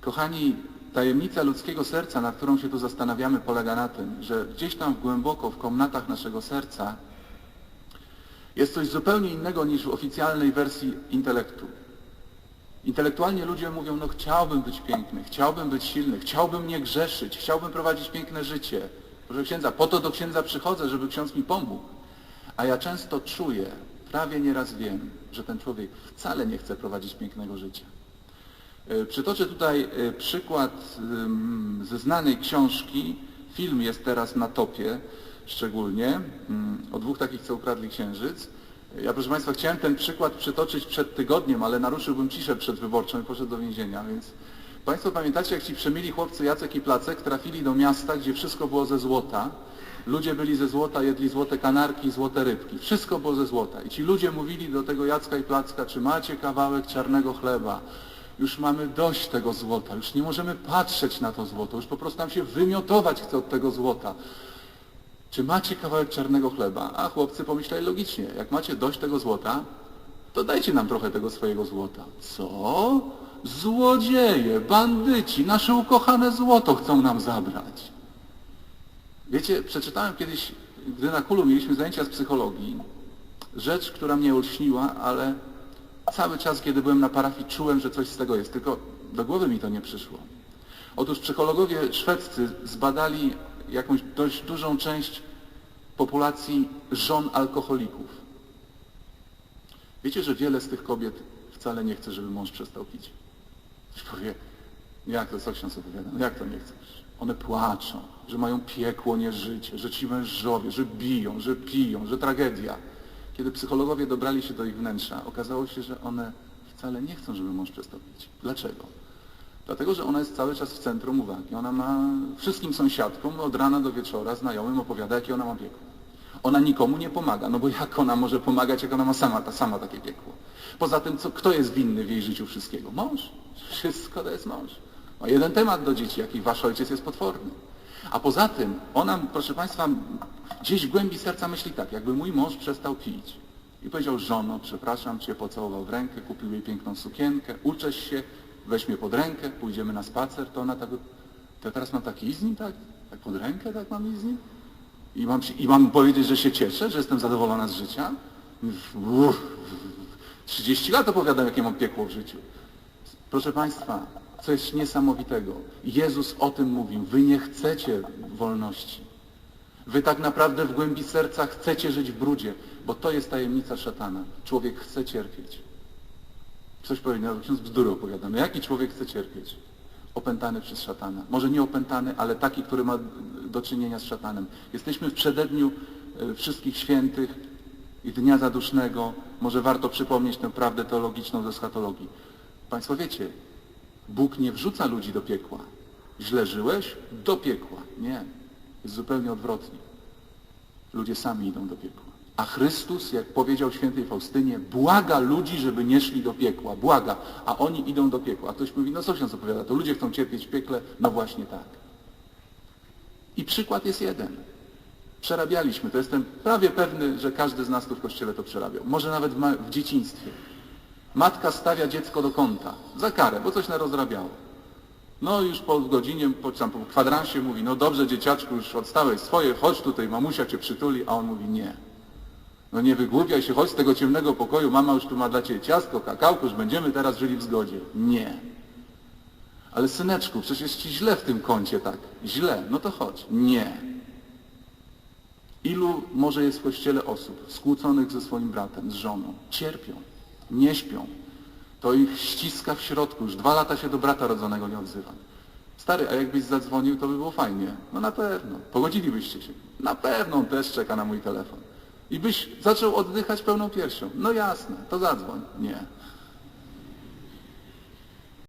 Kochani, tajemnica ludzkiego serca, nad którą się tu zastanawiamy, polega na tym, że gdzieś tam głęboko w komnatach naszego serca jest coś zupełnie innego niż w oficjalnej wersji intelektu. Intelektualnie ludzie mówią, no chciałbym być piękny, chciałbym być silny, chciałbym nie grzeszyć, chciałbym prowadzić piękne życie. Proszę księdza, po to do księdza przychodzę, żeby ksiądz mi pomógł. A ja często czuję, prawie nieraz wiem, że ten człowiek wcale nie chce prowadzić pięknego życia. E, Przytoczę tutaj e, przykład ze znanej książki. Film jest teraz na topie szczególnie, ym, o dwóch takich, co ukradli księżyc. E, Ja, proszę Państwa, chciałem ten przykład przytoczyć przed tygodniem, ale naruszyłbym ciszę przedwyborczą i poszedł do więzienia, więc Państwo pamiętacie, jak ci przemili chłopcy Jacek i Placek trafili do miasta, gdzie wszystko było ze złota. Ludzie byli ze złota, jedli złote kanarki, złote rybki. Wszystko było ze złota. I ci ludzie mówili do tego Jacka i Placka, czy macie kawałek czarnego chleba? Już mamy dość tego złota, już nie możemy patrzeć na to złoto, już po prostu nam się wymiotować chce od tego złota. Czy macie kawałek czarnego chleba? A chłopcy pomyśleli logicznie, jak macie dość tego złota, to dajcie nam trochę tego swojego złota. Co? Złodzieje, bandyci, nasze ukochane złoto chcą nam zabrać. Wiecie, przeczytałem kiedyś, gdy na kulu mieliśmy zajęcia z psychologii, rzecz, która mnie olśniła, ale cały czas, kiedy byłem na parafii, czułem, że coś z tego jest, tylko do głowy mi to nie przyszło. Otóż psychologowie szwedzcy zbadali jakąś dość dużą część populacji żon alkoholików. Wiecie, że wiele z tych kobiet wcale nie chce, żeby mąż przestał pić. Ktoś powie, jak to, co ksiądz opowiada, no jak to nie chcesz? One płaczą, że mają piekło, nie życie, że ci mężowie, że biją, że piją, że tragedia. Kiedy psychologowie dobrali się do ich wnętrza, okazało się, że one wcale nie chcą, żeby mąż przestał pić. Dlaczego? Dlatego, że ona jest cały czas w centrum uwagi. Ona ma wszystkim sąsiadkom od rana do wieczora, znajomym opowiada, jakie ona ma piekło. Ona nikomu nie pomaga, no bo jak ona może pomagać, jak ona ma sama, ta sama takie piekło. Poza tym, co, kto jest winny w jej życiu wszystkiego? Mąż. Wszystko to jest mąż. Ma jeden temat do dzieci, jaki wasz ojciec jest potworny. A poza tym, ona, proszę Państwa, gdzieś w głębi serca myśli tak, jakby mój mąż przestał pić. I powiedział, żono, przepraszam cię, pocałował w rękę, kupił jej piękną sukienkę, uczesz się, weź mnie pod rękę, pójdziemy na spacer, to ona tak, to teraz mam taki z nim, tak? Tak pod rękę, tak mam z nim? I mam, I mam powiedzieć, że się cieszę, że jestem zadowolona z życia? Uff, 30 lat opowiadam, jakie mam piekło w życiu. Proszę Państwa, coś niesamowitego. Jezus o tym mówił. Wy nie chcecie wolności. Wy tak naprawdę w głębi serca chcecie żyć w brudzie, bo to jest tajemnica szatana. Człowiek chce cierpieć. Coś powiedział, no, ksiądz bzdury opowiada. No jaki człowiek chce cierpieć? Opętany przez szatana. Może nie opętany, ale taki, który ma do czynienia z szatanem. Jesteśmy w przededniu e, wszystkich świętych i Dnia Zadusznego. Może warto przypomnieć tę prawdę teologiczną ze schatologii. Państwo wiecie, Bóg nie wrzuca ludzi do piekła. Źle żyłeś? Do piekła. Nie. Jest zupełnie odwrotnie. Ludzie sami idą do piekła. A Chrystus, jak powiedział świętej Faustynie, błaga ludzi, żeby nie szli do piekła. Błaga. A oni idą do piekła. A ktoś mówi, no co się opowiada? To ludzie chcą cierpieć w piekle? No właśnie tak. I przykład jest jeden. Przerabialiśmy. To jestem prawie pewny, że każdy z nas tu w kościele to przerabiał. Może nawet w, dzieciństwie. Matka stawia dziecko do kąta. Za karę, bo coś narozrabiało. No już po godzinie, po, tam, po kwadransie mówi, no dobrze dzieciaczku, już odstałeś swoje, chodź tutaj, mamusia cię przytuli, a on mówi nie. No nie wygłupiaj się, chodź z tego ciemnego pokoju, mama już tu ma dla ciebie ciastko, kakałko, już będziemy teraz żyli w zgodzie. Nie. Ale syneczku, przecież jest ci źle w tym kącie, tak? Źle, no to chodź. Nie. Ilu może jest w kościele osób skłóconych ze swoim bratem, z żoną? Cierpią, nie śpią. To ich ściska w środku. Już dwa lata się do brata rodzonego nie odzywa. Stary, a jakbyś zadzwonił, to by było fajnie. No na pewno. Pogodzilibyście się. Na pewno też czeka na mój telefon. I byś zaczął oddychać pełną piersią. No jasne, to zadzwoń. Nie.